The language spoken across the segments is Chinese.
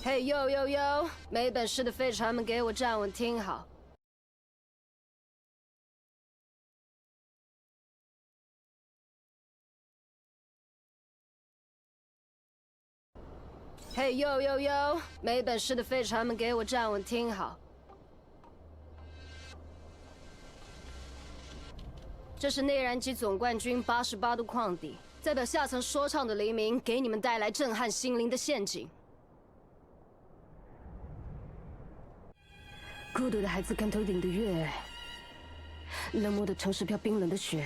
嘿呦呦呦！没本事的废柴们，给我站稳，听好。嘿呦呦呦！没本事的废柴们，给我站稳，听好。这是内燃机总冠军八十八度矿底，代表下层说唱的黎明，给你们带来震撼心灵的陷阱。孤独的孩子看头顶的月，冷漠的城市飘冰冷的雪。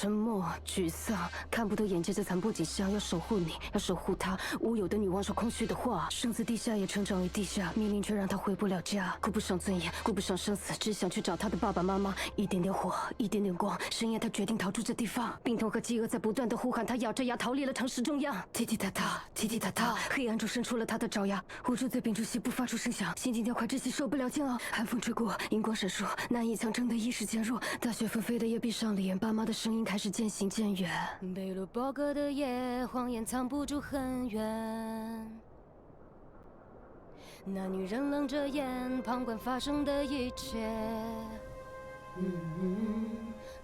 沉默、沮丧，看不透眼前这残破景象。要守护你，要守护他。无有的女王说空虚的话。生自地下，也成长于地下。命令却让他回不了家。顾不上尊严，顾不上生死，只想去找他的爸爸妈妈。一点点火，一点点光。深夜，他决定逃出这地方。病痛和饥饿在不断的呼喊，他咬着牙逃离了城市中央。踢踢踏踏，踢踢踏踏，黑暗中伸出了他的爪牙，捂住嘴屏住气，不发出声响。心惊跳快，窒息，受不了煎熬。寒风吹过，荧光闪烁，难以强撑的意识减弱。大雪纷飞的夜，闭上了眼，爸妈的声音开始渐行渐远。贝鲁伯格的夜，谎言藏不住很远。那女人冷着眼，旁观发生的一切。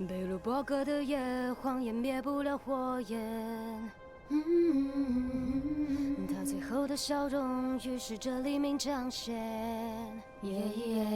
贝鲁伯格的夜，谎言灭不了火焰。他最后的笑容，预示着黎明将现。耶耶耶耶耶